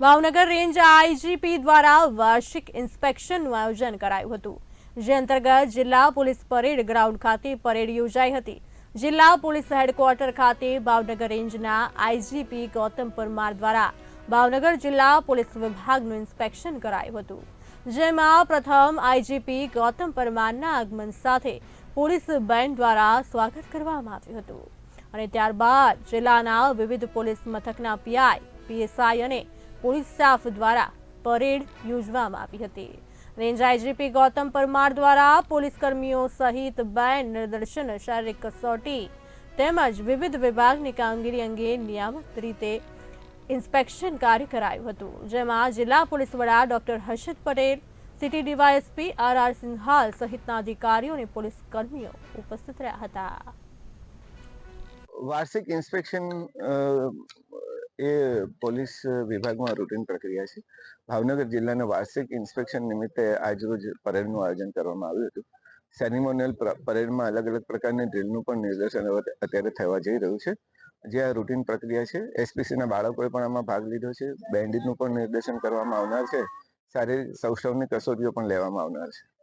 Bhavnagar range IGP દ્વારા વાર્ષિક ઇન્સ્પેક્શનનું આયોજન કરાયું હતું, જે અંતર્ગત જિલ્લા પોલીસ પરેડ ગ્રાઉન્ડ ખાતે પરેડ યોજાઈ હતી. જિલ્લા પોલીસ હેડક્વાર્ટર ખાતે ભાવનગર રેન્જના આઈજીપી ગૌતમ પરમાર દ્વારા ભાવનગર જિલ્લા પોલીસ વિભાગનું ઇન્સ્પેક્શન કરાયું હતું, જેમાં પ્રથમ આઈજીપી ગૌતમ પરમારના આગમન સાથે પોલીસ બેન્ડ દ્વારા સ્વાગત કરવામાં આવ્યું હતું. અને ત્યારબાદ જિલ્લાના વિવિધ પોલીસ મથકના પીઆઈ, પીએસઆઈ અને પોલીસ સ્ટાફ દ્વારા પરેડ યોજવામાં આવી હતી. રેન્જ આઈજીપી ગૌતમ પરમાર દ્વારા પોલીસ કર્મીઓ સહિત બેન્ડ નિદર્શન શારીરિક કસોટી તેમજ વિવિધ વિભાગની કામગીરી અંગે નિયમિત રીતે ઇન્સ્પેક્શન કાર્ય કરાયું હતું. જેમાં જિલ્લા પોલીસ વડા doctor Harshad Patel, city DYSP R R Singhal સહિતના અધિકારીઓ અને પોલીસ કર્મીઓ ઉપસ્થિત રહ્યા હતા. વાર્ષિક ઇન્સ્પેક્શન એ પોલીસ વિભાગમાં રૂટીન પ્રક્રિયા છે. ભાવનગર જિલ્લાના વાર્ષિક ઇન્સ્પેક્શન નિમિત્તે આજરોજ પરેડનું આયોજન કરવામાં આવ્યું હતું. સેરેમોનિયલ પરેડમાં અલગ અલગ પ્રકારની ડ્રીલનું પણ નિદર્શન અત્યારે થવા જઈ રહ્યું છે. જે આ રૂટીન પ્રક્રિયા છે, એસપીસીના બાળકોએ પણ આમાં ભાગ લીધો છે. બેન્ડિટનું પણ નિર્દેશન કરવામાં આવનાર છે. શારીરિક સૌષ્ઠવની કસોટીઓ પણ લેવામાં આવનાર છે.